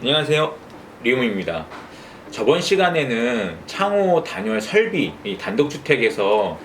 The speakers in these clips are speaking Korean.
안녕하세요. 리움입니다. 저번 시간에는 창호 단열 설비, 이 단독주택에서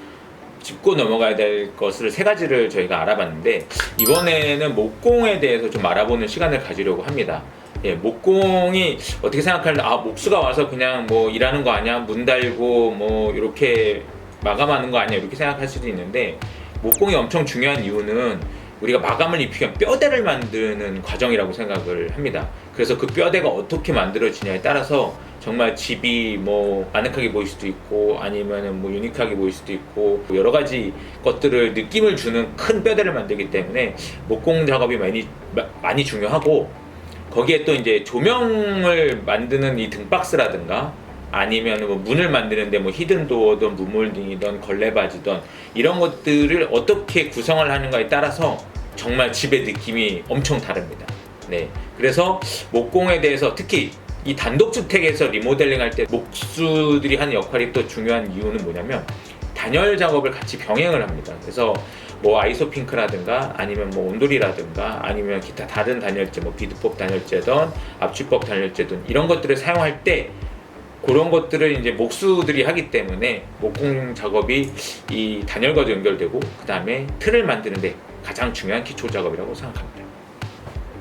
짚고 넘어가야 될 것을 세 가지를 저희가 알아봤는데 이번에는 목공에 대해서 좀 알아보는 시간을 가지려고 합니다. 예, 목공이 어떻게 생각하는데 아 목수가 와서 그냥 뭐 일하는 거 아니야 문 달고 뭐 이렇게 마감하는 거 아니야 이렇게 생각할 수도 있는데 목공이 엄청 중요한 이유는 우리가 마감을 입히기 위한 뼈대를 만드는 과정이라고 생각을 합니다. 그래서 그 뼈대가 어떻게 만들어지냐에 따라서 정말 집이 뭐 아늑하게 보일 수도 있고 아니면은 뭐 유니크하게 보일 수도 있고 여러 가지 것들을 느낌을 주는 큰 뼈대를 만들기 때문에 목공 작업이 많이 마- 많이 중요하고 거기에 또 이제 조명을 만드는 이 등박스라든가 아니면 뭐 문을 만드는데 뭐 히든 도어든 무몰딩이든 걸레바지든 이런 것들을 어떻게 구성을 하는가에 따라서 정말 집의 느낌이 엄청 다릅니다. 네. 그래서 목공에 대해서 특히 이 단독주택에서 리모델링 할 때 목수들이 하는 역할이 또 중요한 이유는 뭐냐면 단열 작업을 같이 병행을 합니다. 그래서 뭐 아이소핑크라든가 아니면 뭐 온돌이라든가 아니면 기타 다른 단열재 뭐 비드법 단열재든 압축법 단열재든 이런 것들을 사용할 때 그런 것들을 이제 목수들이 하기 때문에 목공 작업이 이 단열과도 연결되고 그 다음에 틀을 만드는데 가장 중요한 기초 작업이라고 생각합니다.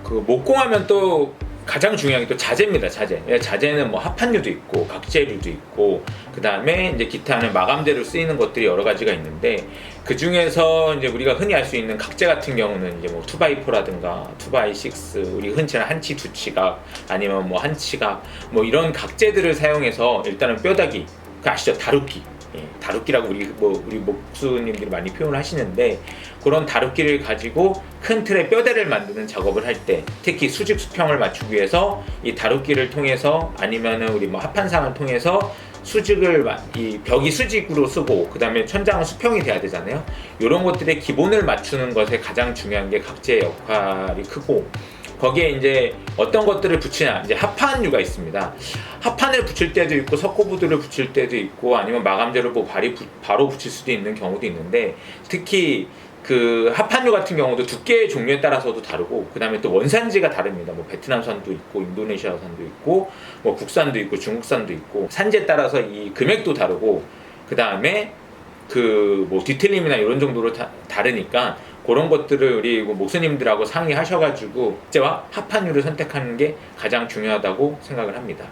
그 목공하면 또 가장 중요한 게 또 자재입니다. 자재. 예, 자재는 뭐 합판유도 있고 각재류도 있고 그 다음에 이제 기타는 마감재로 쓰이는 것들이 여러 가지가 있는데 그 중에서 이제 우리가 흔히 알 수 있는 각재 같은 경우는 이제 뭐 투바이포라든가 투바이식스 우리 흔치 는 한치 두치각 아니면 뭐 한치각 뭐 이런 각재들을 사용해서 일단은 뼈다귀 그 아시죠 다루기 예, 다루기라고 우리 뭐 우리 목수님들이 많이 표현을 하시는데 그런 다루기를 가지고 큰 틀의 뼈대를 만드는 작업을 할 때 특히 수직 수평을 맞추기 위해서 이 다루기를 통해서 아니면은 우리 뭐 합판상을 통해서 수직을 마- 이 벽이 수직으로 쓰고 그 다음에 천장은 수평이 돼야 되잖아요. 이런 것들의 기본을 맞추는 것에 가장 중요한 게 각재의 역할이 크고 거기에 이제 어떤 것들을 붙이냐 이제 합판유가 있습니다. 합판을 붙일 때도 있고 석고부드를 붙일 때도 있고 아니면 마감재를 뭐 바리 부- 바로 붙일 수도 있는 경우도 있는데 특히 그 합판유 같은 경우도 두께의 종류에 따라서도 다르고 그 다음에 또 원산지가 다릅니다. 뭐 베트남산도 있고 인도네시아산도 있고 뭐 국산도 있고 중국산도 있고 산지에 따라서 이 금액도 다르고 그 다음에 그 뭐 디테일링이나 이런 정도로 다, 다르니까 그런 것들을 우리 뭐 목수님들하고 상의하셔가지고 제와 합판유를 선택하는 게 가장 중요하다고 생각을 합니다.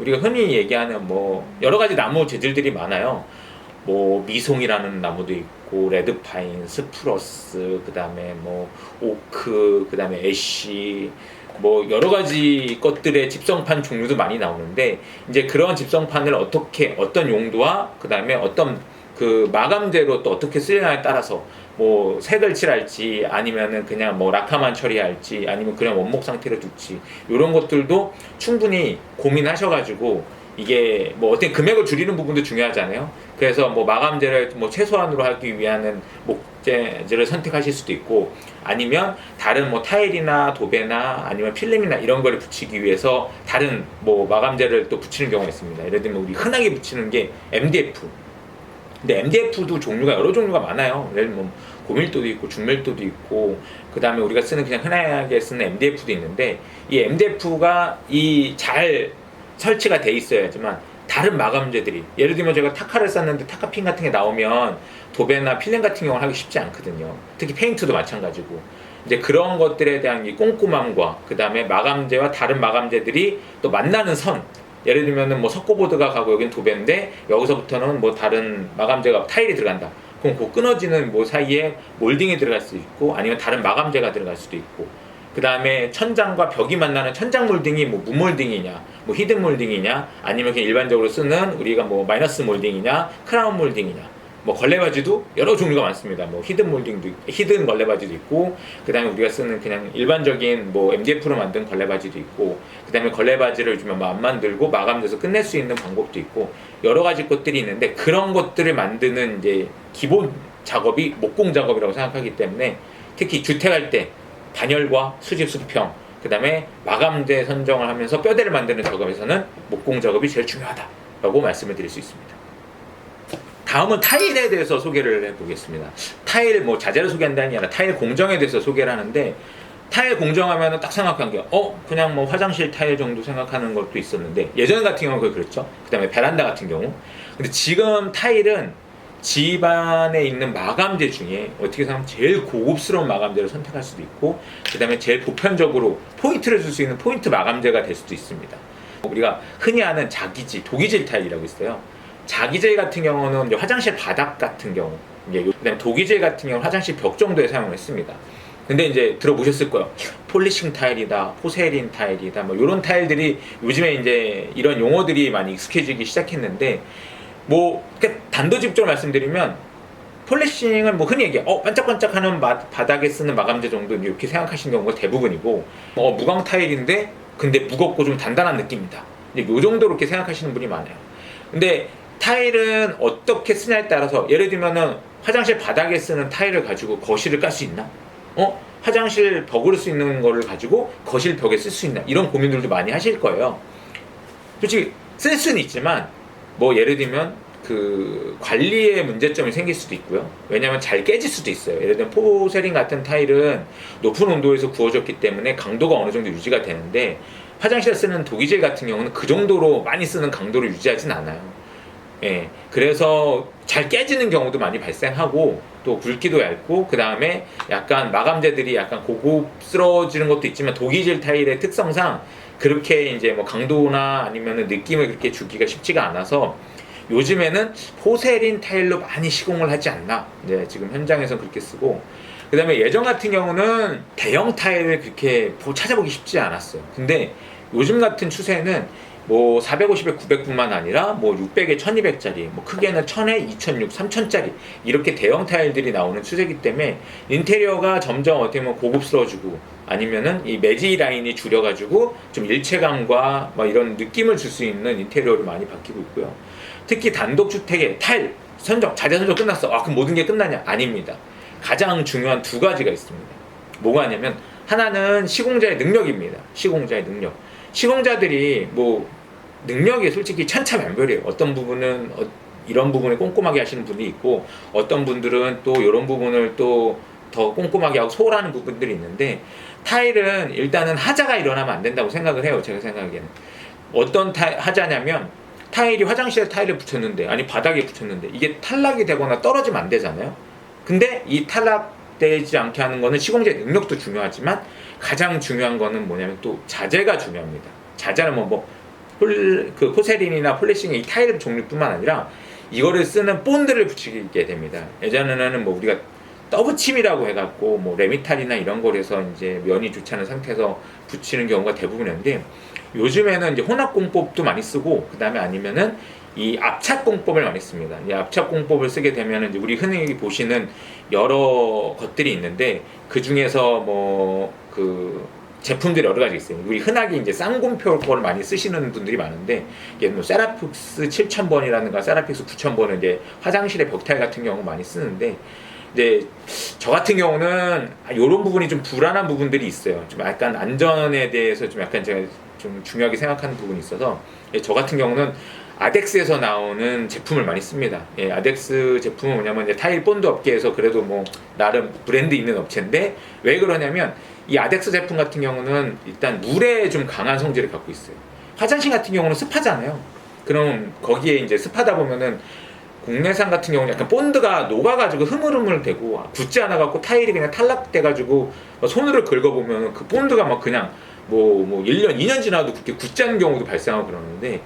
우리가 흔히 얘기하는 뭐 여러 가지 나무 재질들이 많아요. 뭐 미송이라는 나무도 있고 레드파인, 스프러스, 그다음에 뭐 오크, 그다음에 애쉬 뭐 여러 가지 것들의 집성판 종류도 많이 나오는데 이제 그런 집성판을 어떻게 어떤 용도와 그다음에 어떤 그 마감재로 또 어떻게 쓰느냐에 따라서 뭐 색을 칠할지 아니면은 그냥 뭐 라카만 처리할지 아니면 그냥 원목 상태로 둘지 이런 것들도 충분히 고민하셔가지고 이게 뭐 어떤 금액을 줄이는 부분도 중요하잖아요. 그래서 뭐 마감재를 뭐 최소한으로 하기 위한 목재를 선택하실 수도 있고 아니면 다른 뭐 타일이나 도배나 아니면 필름이나 이런 거를 붙이기 위해서 다른 뭐 마감재를 또 붙이는 경우가 있습니다. 예를 들면 우리 흔하게 붙이는 게 MDF. 근데 MDF도 종류가 여러 종류가 많아요. 예를 들면 고밀도도 있고 중밀도도 있고 그 다음에 우리가 쓰는 그냥 흔하게 쓰는 MDF도 있는데 이 MDF가 이 잘 설치가 돼 있어야지만 다른 마감재들이 예를 들면 제가 타카를 쌌는데 타카핀 같은 게 나오면 도배나 필름 같은 경우는 하기 쉽지 않거든요. 특히 페인트도 마찬가지고 이제 그런 것들에 대한 이 꼼꼼함과 그 다음에 마감재와 다른 마감재들이 또 만나는 선 예를 들면은 뭐 석고보드가 가고 여긴 도배인데 여기서부터는 뭐 다른 마감재가 타일이 들어간다. 그럼 그 끊어지는 뭐 사이에 몰딩이 들어갈 수도 있고 아니면 다른 마감재가 들어갈 수도 있고 그 다음에 천장과 벽이 만나는 천장 몰딩이 뭐 무몰딩이냐 뭐 히든 몰딩이냐 아니면 그냥 일반적으로 쓰는 우리가 뭐 마이너스 몰딩이냐 크라운 몰딩이냐 뭐 걸레바지도 여러 종류가 많습니다. 뭐 히든 몰딩도 있- 히든 걸레바지도 있고 그다음에 우리가 쓰는 그냥 일반적인 뭐 MDF로 만든 걸레바지도 있고 그다음에 걸레바지를 요즘에 뭐안 만들고 마감돼서 끝낼 수 있는 방법도 있고 여러 가지 것들이 있는데 그런 것들을 만드는 이제 기본 작업이 목공 작업이라고 생각하기 때문에 특히 주택할 때 단열과 수직 수평 그다음에 마감재 선정을 하면서 뼈대를 만드는 작업에서는 목공 작업이 제일 중요하다라고 말씀을 드릴 수 있습니다. 다음은 타일에 대해서 소개를 해보겠습니다. 타일 뭐 자재를 소개한다는 게 아니라 타일 공정에 대해서 소개를 하는데 타일 공정하면 딱 생각한 게 어 그냥 뭐 화장실 타일 정도 생각하는 것도 있었는데 예전 같은 경우는 그게 그렇죠. 그 다음에 베란다 같은 경우. 근데 지금 타일은 집안에 있는 마감재 중에 어떻게 생각하면 제일 고급스러운 마감재를 선택할 수도 있고 그 다음에 제일 보편적으로 포인트를 줄 수 있는 포인트 마감재가 될 수도 있습니다. 우리가 흔히 아는 자기질, 독이질 타일이라고 있어요. 자기질 같은 경우는 화장실 바닥 같은 경우, 이제 요- 그다음에 독이질 같은 경우는 화장실 벽 정도에 사용을 했습니다. 근데 이제 들어보셨을 거예요. 폴리싱 타일이다, 포세린 타일이다, 뭐 이런 타일들이 요즘에 이제 이런 용어들이 많이 익숙해지기 시작했는데 뭐 그러니까 단도직입적으로 말씀드리면 폴리싱은 뭐 흔히 얘기해 어 반짝반짝하는 마- 바닥에 쓰는 마감재 정도 이렇게 생각하시는 경우가 대부분이고 어 무광 타일인데 근데 무겁고 좀 단단한 느낌이다. 요 정도로 이렇게 생각하시는 분이 많아요. 근데 타일은 어떻게 쓰냐에 따라서 예를 들면은 화장실 바닥에 쓰는 타일을 가지고 거실을 깔 수 있나? 어? 화장실 벽으로 쓸 수 있는 거를 가지고 거실 벽에 쓸 수 있나? 이런 고민들도 많이 하실 거예요. 솔직히 쓸 수는 있지만 뭐 예를 들면 그 관리에 문제점이 생길 수도 있고요. 왜냐하면 잘 깨질 수도 있어요. 예를 들면 포세린 같은 타일은 높은 온도에서 구워졌기 때문에 강도가 어느 정도 유지가 되는데 화장실에 쓰는 독이질 같은 경우는 그 정도로 많이 쓰는 강도를 유지하진 않아요. 예, 그래서 잘 깨지는 경우도 많이 발생하고 또 굵기도 얇고 그 다음에 약간 마감재들이 약간 고급스러워지는 것도 있지만 독이질 타일의 특성상 그렇게 이제 뭐 강도나 아니면은 느낌을 그렇게 주기가 쉽지가 않아서 요즘에는 포세린 타일로 많이 시공을 하지 않나. 네, 지금 현장에서 그렇게 쓰고. 그 다음에 예전 같은 경우는 대형 타일을 그렇게 보- 찾아보기 쉽지 않았어요. 근데 요즘 같은 추세는 뭐 450에 900뿐만 아니라 뭐 600에 1200짜리, 뭐 크게는 1000에 2006, 3000짜리 이렇게 대형 타일들이 나오는 추세이기 때문에 인테리어가 점점 어떻게 보면 고급스러워지고 아니면은 이 매지 라인이 줄여가지고 좀 일체감과 뭐 이런 느낌을 줄 수 있는 인테리어로 많이 바뀌고 있고요. 특히 단독주택의 타일 선정, 자재 선정 끝났어. 아, 그럼 모든 게 끝나냐? 아닙니다. 가장 중요한 두 가지가 있습니다. 뭐가 있냐면 하나는 시공자의 능력입니다. 시공자의 능력. 시공자들이 뭐 능력이 솔직히 천차만별이에요. 어떤 부분은 어- 이런 부분을 꼼꼼하게 하시는 분이 있고 어떤 분들은 또 이런 부분을 또 더 꼼꼼하게 하고 소홀하는 부분들이 있는데 타일은 일단은 하자가 일어나면 안 된다고 생각을 해요. 제가 생각하기에는 어떤 타, 하자냐면 타일이 화장실에 타일을 붙였는데 아니 바닥에 붙였는데 이게 탈락이 되거나 떨어지면 안 되잖아요. 근데 이 탈락되지 않게 하는 거는 시공자의 능력도 중요하지만 가장 중요한 거는 뭐냐면 또 자재가 중요합니다. 자재는 뭐, 뭐 폴, 그 포세린이나 폴리싱의 이 타일 종류뿐만 아니라 이거를 쓰는 본드를 붙이게 됩니다. 예전에는 뭐 우리가 더브침이라고 해갖고 뭐 레미탈이나 이런 거에서 이제 면이 좋지 않은 상태에서 붙이는 경우가 대부분인데 요즘에는 이제 혼합 공법도 많이 쓰고 그 다음에 아니면은 이 압착 공법을 많이 씁니다. 이 압착 공법을 쓰게 되면은 이제 우리 흔히 보시는 여러 것들이 있는데 그 중에서 뭐그 제품들이 여러 가지 있어요. 우리 흔하게 이제 쌍곰표 거를 많이 쓰시는 분들이 많은데 이게 뭐 세라픽스 7000번이라든가 세라픽스 9000번은 이제 화장실의 벽타일 같은 경우 많이 쓰는데 이제 저 같은 경우는 이런 부분이 좀 불안한 부분들이 있어요. 좀 약간 안전에 대해서 좀 약간 제가 좀 중요하게 생각하는 부분이 있어서 예, 저 같은 경우는 아덱스에서 나오는 제품을 많이 씁니다. 예, 아덱스 제품은 뭐냐면 타일 본드 업계에서 그래도 뭐 나름 브랜드 있는 업체인데 왜 그러냐면 이 아덱스 제품 같은 경우는 일단 물에 좀 강한 성질을 갖고 있어요. 화장실 같은 경우는 습하잖아요. 그럼 거기에 이제 습하다 보면은 국내산 같은 경우는 약간 본드가 녹아가지고 흐물흐물 되고 굳지 않아갖고 타일이 그냥 탈락돼가지고 손으로 긁어보면 그 본드가 막 그냥 뭐, 뭐 1년, 2년 지나도 그렇게 굳지 않은 경우도 발생하고 그러는데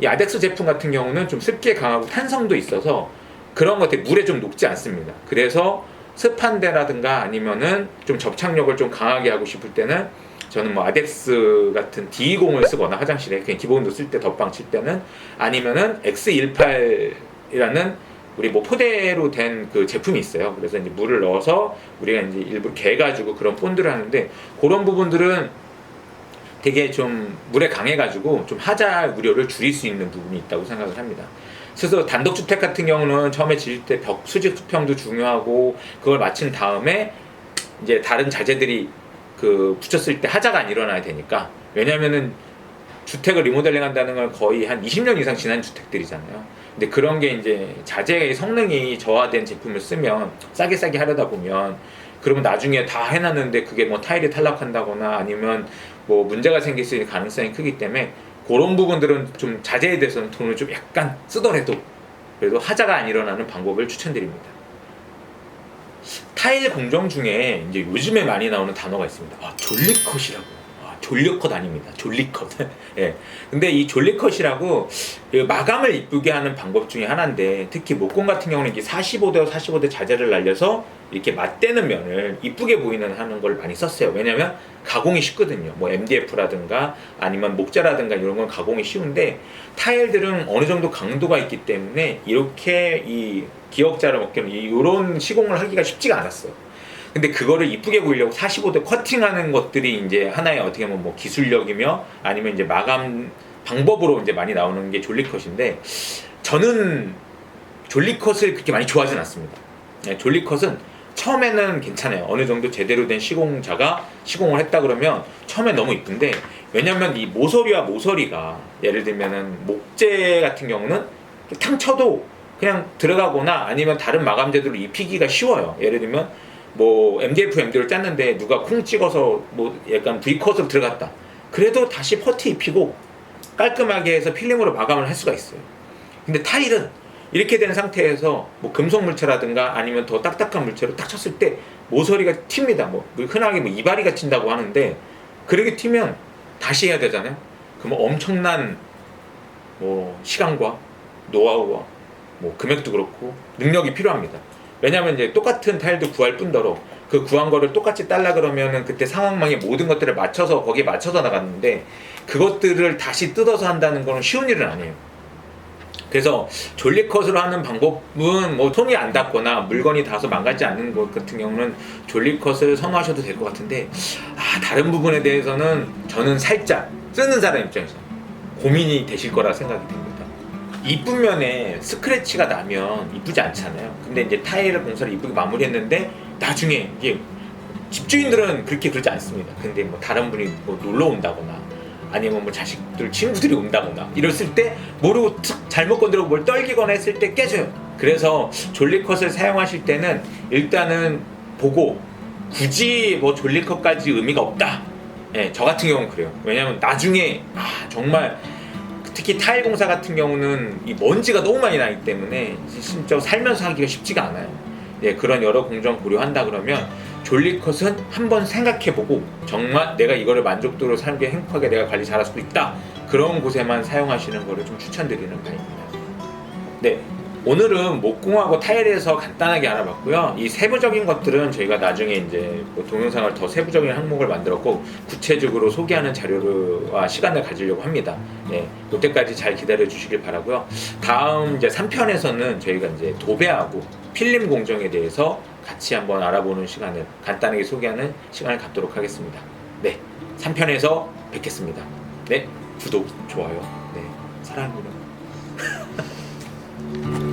이 아덱스 제품 같은 경우는 좀 습기에 강하고 탄성도 있어서 그런 것들이 물에 좀 녹지 않습니다. 그래서 습한 데라든가 아니면은 좀 접착력을 좀 강하게 하고 싶을 때는 저는 뭐 아덱스 같은 D20을 쓰거나 화장실에 그냥 기본으로 쓸때 덧방 칠 때는 아니면은 X18이라는 우리 뭐 포대로 된 그 제품이 있어요. 그래서 이제 물을 넣어서 우리가 이제 일부러 개가지고 그런 본드를 하는데 그런 부분들은 되게 좀 물에 강해 가지고 좀 하자 우려를 줄일 수 있는 부분이 있다고 생각을 합니다. 그래서 단독주택 같은 경우는 처음에 지을 때 벽 수직 수평도 중요하고 그걸 마친 다음에 이제 다른 자재들이 그 붙였을 때 하자가 안 일어나야 되니까 왜냐면은 주택을 리모델링 한다는 건 거의 한 20년 이상 지난 주택들이잖아요. 근데 그런 게 이제 자재의 성능이 저하된 제품을 쓰면 싸게 싸게 하려다 보면 그러면 나중에 다 해놨는데 그게 뭐 타일이 탈락한다거나 아니면 뭐 문제가 생길 수 있는 가능성이 크기 때문에 그런 부분들은 좀 자제에 대해서는 돈을 좀 약간 쓰더라도 그래도 하자가 안 일어나는 방법을 추천드립니다. 타일 공정 중에 이제 요즘에 많이 나오는 단어가 있습니다. 아, 졸리컷이라고. 아, 졸리컷 아닙니다. 졸리컷. 예. 근데 이 졸리컷이라고 그 마감을 이쁘게 하는 방법 중에 하나인데 특히 목공 같은 경우는 이게 45도 45도 자재를 날려서 이렇게 맞대는 면을 이쁘게 보이는 하는 걸 많이 썼어요. 왜냐면 가공이 쉽거든요. 뭐 MDF라든가 아니면 목재라든가 이런 건 가공이 쉬운데 타일들은 어느 정도 강도가 있기 때문에 이렇게 이 기역자를 먹기는 이런 시공을 하기가 쉽지가 않았어요. 근데 그거를 이쁘게 보이려고 45도 커팅하는 것들이 이제 하나의 어떻게 보면 뭐 기술력이며 아니면 이제 마감 방법으로 이제 많이 나오는 게 졸리컷인데 저는 졸리컷을 그렇게 많이 좋아하진 않습니다. 네, 졸리컷은 처음에는 괜찮아요. 어느 정도 제대로 된 시공자가 시공을 했다 그러면 처음에 너무 이쁜데 왜냐면 이 모서리와 모서리가 예를 들면은 목재 같은 경우는 탕 쳐도 그냥 들어가거나 아니면 다른 마감재들로 입히기가 쉬워요. 예를 들면 뭐 MDF MD를 짰는데 누가 콩 찍어서 뭐 약간 V컷으로 들어갔다. 그래도 다시 퍼트 입히고 깔끔하게 해서 필름으로 마감을 할 수가 있어요. 근데 타일은 이렇게 된 상태에서 뭐 금속 물체라든가 아니면 더 딱딱한 물체로 딱 쳤을 때 모서리가 튑니다. 뭐 흔하게 뭐 이바리가 튄다고 하는데 그렇게 튀면 다시 해야 되잖아요. 그럼 엄청난 뭐 시간과 노하우와 뭐 금액도 그렇고 능력이 필요합니다. 왜냐하면 이제 똑같은 타일도 구할 뿐더러 그 구한 거를 똑같이 달라 그러면은 그때 상황망의 모든 것들을 맞춰서 거기에 맞춰서 나갔는데 그것들을 다시 뜯어서 한다는 거는 쉬운 일은 아니에요. 그래서 졸리컷으로 하는 방법은 뭐 손이 안 닿거나 물건이 닿아서 망가지지 않는 것 같은 경우는 졸리컷을 선호하셔도 될 것 같은데 아 다른 부분에 대해서는 저는 살짝 쓰는 사람 입장에서 고민이 되실 거라 생각이 됩니다. 이쁜 면에 스크래치가 나면 이쁘지 않잖아요. 근데 이제 타일을 공사를 이쁘게 마무리했는데 나중에 이게 집주인들은 그렇게 그러지 않습니다. 근데 뭐 다른 분이 뭐 놀러 온다거나 아니면 뭐 자식들 친구들이 온다거나 이랬을 때 모르고 툭 잘못 건드리고 뭘 떨기거나 했을 때 깨져요. 그래서 졸리컷을 사용하실 때는 일단은 보고 굳이 뭐 졸리컷까지 의미가 없다. 예, 저 같은 경우는 그래요. 왜냐면 나중에 아 정말 특히 타일 공사 같은 경우는 이 먼지가 너무 많이 나기 때문에 진짜 살면서 하기가 쉽지가 않아요. 예, 그런 여러 공정 고려한다 그러면 졸리컷은 한번 생각해보고 정말 내가 이거를 만족도로 살게 행복하게 내가 관리 잘할 수도 있다 그런 곳에만 사용하시는 거를 좀 추천드리는 바입니다. 네. 오늘은 목공하고 타일에서 간단하게 알아봤고요. 이 세부적인 것들은 저희가 나중에 이제 뭐 동영상을 더 세부적인 항목을 만들었고 구체적으로 소개하는 자료와 시간을 가지려고 합니다. 네, 그때까지 잘 기다려 주시길 바라고요. 다음 이제 3편에서는 저희가 이제 도배하고 필름 공정에 대해서 같이 한번 알아보는 시간을 간단하게 소개하는 시간을 갖도록 하겠습니다. 네, 3편에서 뵙겠습니다. 네, 구독, 좋아요, 네, 사랑합니다.